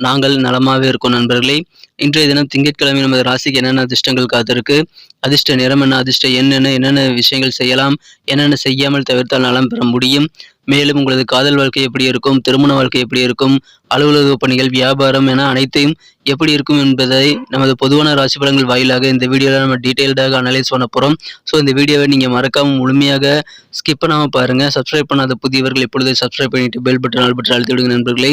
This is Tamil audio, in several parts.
நாங்கள் நலமாகவே இருக்கோம் நண்பர்களே. இன்றைய தினம் திங்கட்கிழமை நமது ராசிக்கு என்னென்ன அதிர்ஷ்டங்கள் காத்திருக்கு? அதிர்ஷ்ட நிறம் என்ன அதிர்ஷ்ட என்னென்ன என்னென்ன விஷயங்கள் செய்யலாம் என்னென்ன செய்யாமல் தவிர்த்தால் நலம் பெற முடியும்? மேலும் உங்களது காதல் வாழ்க்கை எப்படி இருக்கும் திருமண வாழ்க்கை எப்படி இருக்கும் அலுவலக பணிகள் வியாபாரம் என அனைத்தையும் எப்படி இருக்கும் என்பதை நமது பொதுவான ராசி பலன்கள் வாயிலாக இந்த வீடியோவில் நம்ம டீட்டெயில்டாக அனலைஸ் பண்ண போகிறோம் ஸோ இந்த வீடியோவை நீங்கள் மறக்காமல் முழுமையாக ஸ்கிப் பண்ணாமல் பாருங்கள் சப்ஸ்கிரைப் பண்ணாத புதியவர்கள் இப்பொழுதே சப்ஸ்கிரைப் பண்ணிட்டு பெல் பட்டன் ஆல் பட்டன் அழுத்தி விடுங்க நண்பர்களே.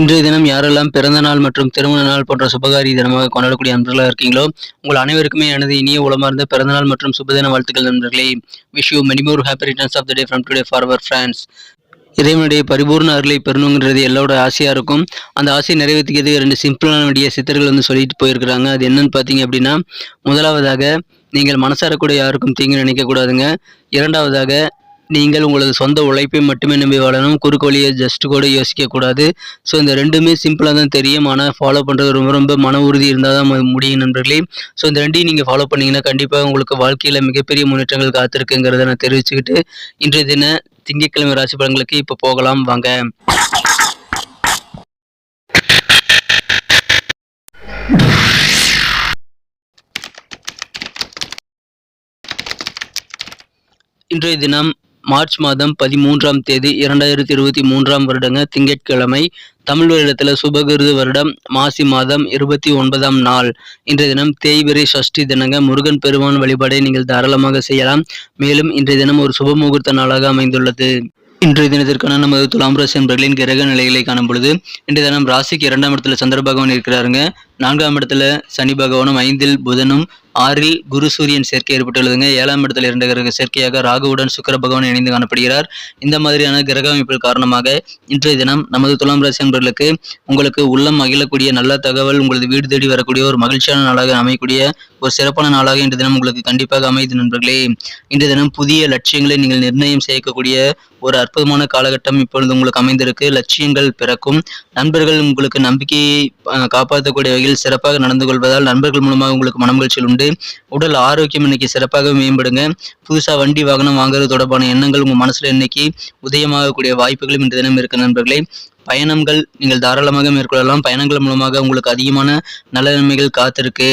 இன்றைய தினம் யாரெல்லாம் பிறந்த நாள் மற்றும் திருமண நாள் போன்ற சுபகாரி தினமாக கொண்டாடக்கூடிய நண்பர்களாக இருக்கீங்களோ உங்கள் அனைவருக்குமே எனது இனிய உளமார்ந்த பிறந்தநாள் மற்றும் சுபதின வாழ்த்துக்கள் நண்பர்களே. Wish you many more happy returns of the day from today for our friends இறைவனுடைய பரிபூர்ண அருளை பெறணுங்கிறது எல்லோட ஆசையாக இருக்கும். அந்த ஆசையை நிறைவேற்றிக்கிறது ரெண்டு சிம்பிளான வழிய சித்தர்கள் வந்து சொல்லிட்டு போயிருக்கிறாங்க. அது என்னன்னு பார்த்தீங்க அப்படின்னா முதலாவதாக நீங்கள் மனசார கூட யாருக்கும் தீங்கு நினைக்கக்கூடாதுங்க. இரண்டாவதாக நீங்கள் உங்களது சொந்த உழைப்பை மட்டுமே நம்பி வாழணும். குறுக்கு வழியை ஜஸ்ட் கூட யோசிக்கக்கூடாது. ஸோ இந்த ரெண்டுமே சிம்பிளாக தான் தெரியும். ஆனால் ஃபாலோ பண்ணுறது ரொம்ப ரொம்ப மன உறுதி இருந்தால் தான் முடியும் நண்பர்களே. ஸோ இந்த ரெண்டையும் நீங்கள் ஃபாலோ பண்ணீங்கன்னா கண்டிப்பாக உங்களுக்கு வாழ்க்கையில் மிகப்பெரிய முன்னேற்றங்கள் காத்திருக்குங்கிறத நான் தெரிவிச்சுக்கிட்டு இன்றைய தின திங்கட்கிழமை ராசி பலன்களுக்கு இப்போ போகலாம். வாங்க. இன்றைய தினம் மார்ச் மாதம் பதிமூன்றாம் தேதி இரண்டாயிரத்தி இருபத்தி மூன்றாம் வருடங்க திங்கட்கிழமை தமிழ் வருடத்தில் சுபகிருது வருடம் மாசி மாதம் இருபத்தி ஒன்பதாம் நாள். இன்றைய தினம் தேய்பிரை சஷ்டி தினங்க முருகன் பெருமான் வழிபாடை நீங்கள் தாராளமாக செய்யலாம். மேலும் இன்றைய தினம் ஒரு சுப முகூர்த்த நாளாக அமைந்துள்ளது. இன்றைய தினத்திற்கான நமது துலாம் ராசி என்பர்களின் கிரக நிலைகளை காணும் பொழுது இன்றைய தினம் ராசிக்கு இரண்டாம் இடத்துல சந்திர பகவான் இருக்கிறாருங்க. நான்காம் இடத்துல சனி பகவானும் ஐந்தில் புதனும் ஆறில் குரு சூரியன் சேர்க்கை ஏற்பட்டுள்ளதுங்க. ஏழாம் இடத்துல இரண்டு கிரக சேர்க்கையாக ராகுவுடன் சுக்கர பகவான் இணைந்து காணப்படுகிறார். இந்த மாதிரியான கிரக அமைப்புகள் காரணமாக இன்றைய தினம் நமது துலாம் ராசி அன்பர்களுக்கு உங்களுக்கு உள்ளம் மகிழக்கூடிய நல்ல தகவல் உங்களது வீடு தேடி வரக்கூடிய ஒரு மகிழ்ச்சியான நாளாக அமையக்கூடிய ஒரு சிறப்பான நாளாக இன்று தினம் உங்களுக்கு கண்டிப்பாக அமைது நண்பர்களே. இன்று தினம் புதிய லட்சியங்களை நீங்கள் நிர்ணயம் செய்யக்கூடிய ஒரு அற்புதமான காலகட்டம் இப்பொழுது உங்களுக்கு அமைந்திருக்கு. லட்சியங்கள் பிறக்கும். நண்பர்கள் உங்களுக்கு நம்பிக்கையை காப்பாற்றக்கூடிய வகையில் சிறப்பாக நடந்து கொள்வதால் நண்பர்கள் மூலமாக உங்களுக்கு மனமகிழ்ச்சிகள் உண்டு. உடல் ஆரோக்கியம் இன்னைக்கு சிறப்பாக மேம்படுங்க. புதுசாக வண்டி வாகனம் வாங்குறது தொடர்பான எண்ணங்கள் உங்கள் மனசில் இன்னைக்கு உதயமாகக்கூடிய வாய்ப்புகளும் இன்று தினம் இருக்கு நண்பர்களே. பயணங்கள் நீங்கள் தாராளமாக மேற்கொள்ளலாம். பயணங்கள் மூலமாக உங்களுக்கு அதிகமான நல்ல நன்மைகள் காத்திருக்கு.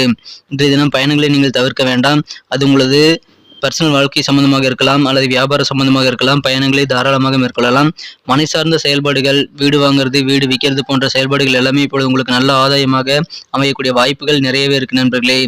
இன்றைய தினம் பயணங்களை நீங்கள் தவிர்க்க வேண்டாம். அது உங்களது பர்சனல் வாழ்க்கை சம்பந்தமாக இருக்கலாம் அல்லது வியாபார சம்பந்தமாக இருக்கலாம். பயணங்களை தாராளமாக மேற்கொள்ளலாம். மனை சார்ந்த செயல்பாடுகள் வீடு வாங்குறது வீடு விற்கிறது போன்ற செயல்பாடுகள் எல்லாமே இப்பொழுது உங்களுக்கு நல்ல ஆதாயமாக அமையக்கூடிய வாய்ப்புகள் நிறையவே இருக்கு நண்பர்களே.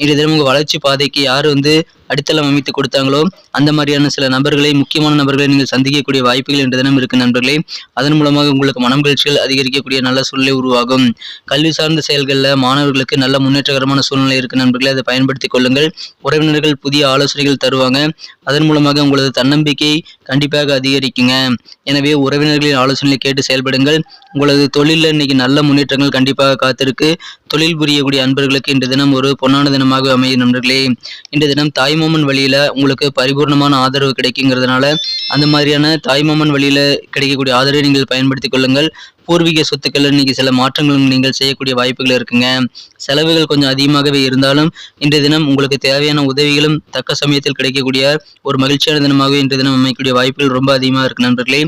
இன்றைய தினம் உங்கள் வளர்ச்சி பாதைக்கு யார் வந்து அடித்தளம் அமைத்து கொடுத்தாங்களோ அந்த மாதிரியான சில நபர்களை முக்கியமான நபர்களை நீங்கள் சந்திக்கக்கூடிய வாய்ப்புகள் இன்று தினம் இருக்கு நண்பர்களே. அதன் மூலமாக உங்களுக்கு மனமகிழ்ச்சிகள் அதிகரிக்கக்கூடிய நல்ல சூழ்நிலை உருவாகும். கல்வி சார்ந்த செயல்களில் மாணவர்களுக்கு நல்ல முன்னேற்றகரமான சூழ்நிலை இருக்கு நண்பர்களே. அதை பயன்படுத்திக் கொள்ளுங்கள். உறவினர்கள் புதிய ஆலோசனைகள் தருவாங்க. அதன் மூலமாக உங்களது தன்னம்பிக்கை கண்டிப்பாக அதிகரிக்குங்க. எனவே உறவினர்களின் ஆலோசனை கேட்டு செயல்படுங்கள். உங்களது தொழிலில் இன்னைக்கு நல்ல முன்னேற்றங்கள் கண்டிப்பாக காத்திருக்கு. தொழில் புரியக்கூடிய அன்பர்களுக்கு இன்று தினம் ஒரு பொன்னான தினமாக அமையும் நண்பர்களே. இன்று தினம் தாய்மாமன் வழியில உங்களுக்கு பரிபூர்ணமான ஆதரவு கிடைக்குங்கிறதுனால அந்த மாதிரியான தாய்மாமன் வழியில கிடைக்கக்கூடிய ஆதரவை நீங்கள் பயன்படுத்திக் கொள்ளுங்கள். பூர்வீக சொத்துக்கள் இன்னைக்கு சில மாற்றங்களும் நீங்கள் செய்யக்கூடிய வாய்ப்புகள் இருக்குங்க. செலவுகள் கொஞ்சம் அதிகமாகவே இருந்தாலும் இன்றைய தினம் உங்களுக்கு தேவையான உதவிகளும் தக்க சமயத்தில் கிடைக்கக்கூடிய ஒரு மகிழ்ச்சியான தினமாக இன்றைய தினம் அமைக்கக்கூடிய வாய்ப்புகள் ரொம்ப அதிகமாக இருக்கு நண்பர்களே.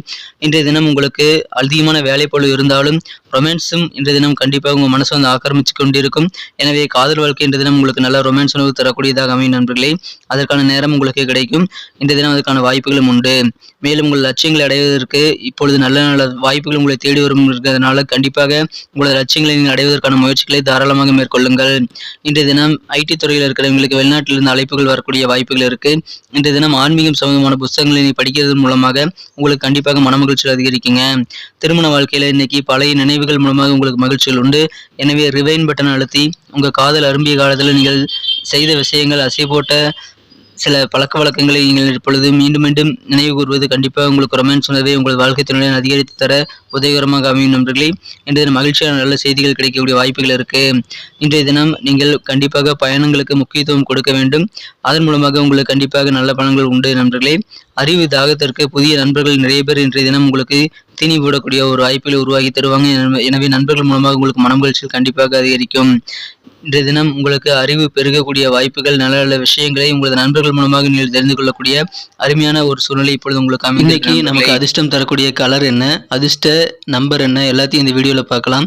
இன்றைய தினம் உங்களுக்கு அதிகமான வேலை பளு இருந்தாலும் ரொமான்ஸும் இன்றைய தினம் கண்டிப்பாக உங்கள் மனசு வந்து ஆக்கிரமிச்சு கொண்டிருக்கும். எனவே காதல் வாழ்க்கை இன்றைய தினம் உங்களுக்கு நல்ல ரொமான்ஸ் உணவு தரக்கூடியதாக அமையும் நண்பர்களே. அதற்கான நேரம் உங்களுக்கு கிடைக்கும். இன்றைய தினம் அதற்கான வாய்ப்புகளும் உண்டு. மேலும் உங்கள் லட்சியங்களை அடைவதற்கு இப்பொழுது நல்ல நல்ல வாய்ப்புகள் உங்களை தேடி வரும் இருக்கிறதுனால கண்டிப்பாக உங்களது லட்சியங்களை நீங்கள் அடைவதற்கான முயற்சிகளை தாராளமாக மேற்கொள்ளுங்கள். இன்றைய தினம் ஐடி துறையில் இருக்கிறவங்களுக்கு வெளிநாட்டிலிருந்து அழைப்புகள் வரக்கூடிய வாய்ப்புகள் இருக்கு. இன்றைய தினம் ஆன்மீகம் சம்பந்தமான புத்தகங்களை நீ படிக்கிறது மூலமாக உங்களுக்கு கண்டிப்பாக மன மகிழ்ச்சியில் அதிகரிக்குங்க. திருமண வாழ்க்கையில் இன்னைக்கு பழைய நினைவுகள் மூலமாக உங்களுக்கு மகிழ்ச்சிகள் உண்டு. எனவே ரிவைன் பட்டன் அழுத்தி உங்கள் காதல் அரும்பிய காலத்தில் நீங்கள் செய்த விஷயங்கள் அசை போட்ட சில பழக்க வழக்கங்களை நீங்கள் இப்பொழுது மீண்டும் மீண்டும் நினைவு கூறுவது கண்டிப்பாக உங்களுக்கு ரொமான்ஸ் உணர்வை உங்கள் வாழ்க்கை துணையுடன் அதிகரித்து தர உதவிகரமாக அமையும் நண்பர்களே. இன்றைய தினம் மகிழ்ச்சியான நல்ல செய்திகள் கிடைக்கக்கூடிய வாய்ப்புகள் இருக்கு. இன்றைய தினம் நீங்கள் கண்டிப்பாக பயணங்களுக்கு முக்கியத்துவம் கொடுக்க வேண்டும். அதன் மூலமாக உங்களுக்கு கண்டிப்பாக நல்ல பலன்கள் உண்டு நண்பர்களே. அறிவு தாகத்திற்கு புதிய நண்பர்கள் நிறைய பேர் இன்றைய தினம் உங்களுக்கு தீனி போடக்கூடிய ஒரு வாய்ப்புகளை உருவாக்கி தருவாங்க. எனவே நண்பர்கள் மூலமாக உங்களுக்கு மனமகிழ்ச்சிகள் கண்டிப்பாக அதிகரிக்கும். இன்றைய தினம் உங்களுக்கு அறிவு பெருகக்கூடிய வாய்ப்புகள் நல்ல நல்ல விஷயங்களை உங்களது நண்பர்கள் மூலமாக நீங்கள் தெரிந்து கொள்ளக்கூடிய அருமையான ஒரு சூழ்நிலை இப்பொழுது உங்களுக்கு அமைந்து நமக்கு அதிர்ஷ்டம் தரக்கூடிய கலர் என்ன அதிர்ஷ்ட நம்பர் என்ன எல்லாத்தையும் இந்த வீடியோவில் பார்க்கலாம்.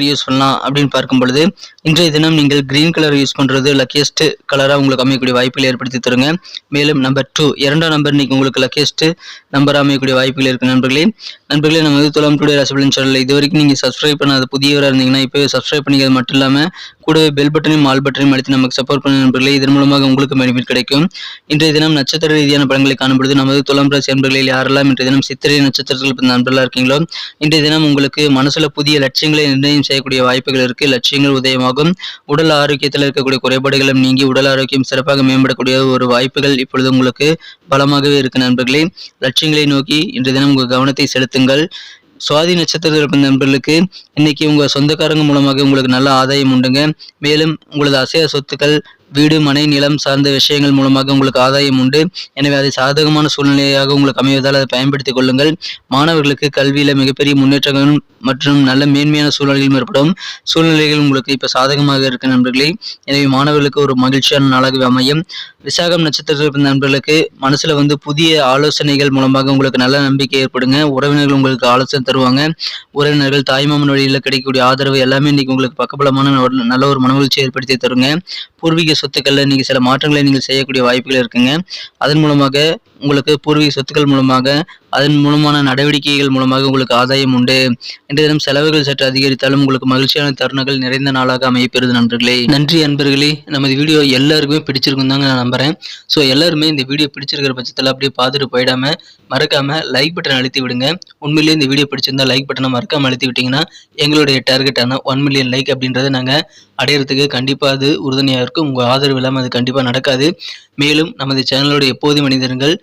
யூஸ் பண்ணலாம் அப்படின்னு பார்க்கும் பொழுது இன்றைய தினம் நீங்கள் கிரீன் கலர் யூஸ் பண்ணுறது லக்கியஸ்ட் கலராக உங்களுக்கு அமையக்கூடிய வாய்ப்புகள் ஏற்படுத்தி தருங்க. மேலும் நம்பர் டூ இரண்டாம் நம்பர் இன்னைக்கு உங்களுக்கு லக்கியஸ்ட் நம்பர் அமையக்கூடிய வாய்ப்புகள் இருக்கு நண்பர்களே. நண்பர்களே நம்ம வந்து துலாம் டுடே ரசபலன் சேனல் இது வரைக்கும் நீங்கள் சப்ஸ்கிரைப் பண்ணாத புதியவராக இருந்தீங்கன்னா இப்போ சப்ஸ்கிரைப் பண்ணிக்கிறது மட்டும் இல்லாமல் கூடவே பெல் பட்டனையும் ஆல் பட்டனையும் அழுத்தி நமக்கு சப்போர்ட் பண்ண நண்பர்களே இதன் மூலமாக உங்களுக்கு பெனிஃபிட் கிடைக்கும். இன்றைய தினம் நட்சத்திர ரீதியான படங்களை காணப்படுது. நமது துலாம் ராசி நண்பர்களில் யாரெல்லாம் இன்றைய தினம் சித்திரை நட்சத்திரத்தில் நண்பர்களாக இருக்கீங்களோ இன்றைய தினம் உங்களுக்கு மனசுல புதிய லட்சியங்களை நிர்ணயம் செய்யக்கூடிய வாய்ப்புகள் இருக்கு. லட்சியங்கள் உதயமாகும். உடல் ஆரோக்கியத்தில் இருக்கக்கூடிய குறைபாடுகளும் நீங்கி உடல் ஆரோக்கியம் சிறப்பாக மேம்படக்கூடிய ஒரு வாய்ப்புகள் இப்பொழுது உங்களுக்கு பலமாகவே இருக்கு நண்பர்களே. லட்சியங்களை நோக்கி இன்றைய தினம் உங்கள் கவனத்தை செலுத்துங்கள். சுவாதி நட்சத்திரத்தில் பிறந்த நண்பர்களுக்கு இன்னைக்கு உங்க சொந்தக்காரங்க மூலமாக உங்களுக்கு நல்ல ஆதாயம் உண்டுங்க. மேலும் உங்களது அசைய சொத்துக்கள் வீடு மனை நிலம் சார்ந்த விஷயங்கள் மூலமாக உங்களுக்கு ஆதாயம் உண்டு. எனவே அதை சாதகமான சூழ்நிலையாக உங்களுக்கு அமைவதால் அதை பயன்படுத்திக் கொள்ளுங்கள். மாணவர்களுக்கு கல்வியில் மிகப்பெரிய முன்னேற்றங்களும் மற்றும் நல்ல மேன்மையான சூழ்நிலைகளும் ஏற்படும். சூழ்நிலைகள் உங்களுக்கு இப்போ சாதகமாக இருக்க நண்பர்களே. எனவே மாணவர்களுக்கு ஒரு மகிழ்ச்சியான நாளாகவே அமையும். விசாகம் நட்சத்திரத்தில் நண்பர்களுக்கு மனசுல வந்து புதிய ஆலோசனைகள் மூலமாக உங்களுக்கு நல்ல நம்பிக்கை ஏற்படுங்க. உறவினர்கள் உங்களுக்கு ஆலோசனை தருவாங்க. உறவினர்கள் தாய்மாமன் வழியில் கிடைக்கக்கூடிய ஆதரவு எல்லாமே இன்னைக்கு உங்களுக்கு பக்கபலமான நல்ல ஒரு மனமகிழ்ச்சி ஏற்படுத்தி தருங்க. பூர்வீக சொத்துக்களில் நீங்கள் சில மாற்றங்களை நீங்கள் செய்யக்கூடிய வாய்ப்புகள் இருக்குங்க. அதன் மூலமாக உங்களுக்கு பூர்வீக சொத்துக்கள் மூலமாக அதன் மூலமான நடவடிக்கைகள் மூலமாக உங்களுக்கு ஆதாயம் உண்டு. இன்றைய தினம் செலவுகள் சற்று அதிகரித்தாலும் உங்களுக்கு மகிழ்ச்சியான தருணங்கள் நிறைந்த நாளாக அமையப்பெறுது நண்பர்களே. நன்றி அன்பர்களே. நமது வீடியோ எல்லாருக்குமே பிடிச்சிருக்கும் தாங்க நான் நம்புறேன். ஸோ எல்லாருமே இந்த வீடியோ பிடிச்சிருக்கிற பட்சத்தில் அப்படியே பார்த்துட்டு போயிடாம மறக்காம லைக் பட்டன் அழுத்தி விடுங்க. உண்மையிலேயே இந்த வீடியோ பிடிச்சிருந்தா லைக் பட்டனை மறக்காம அழுத்தி விட்டீங்கன்னா எங்களுடைய டார்கெட்டான ஒன் மில்லியன் லைக் அப்படின்றத நாங்கள் அடையிறதுக்கு கண்டிப்பாக அது உறுதுணையாக இருக்கும். உங்கள் ஆதரவு இல்லாமல் அது கண்டிப்பாக நடக்காது. மேலும் நமது சேனலோட எப்போது மனிதர்கள்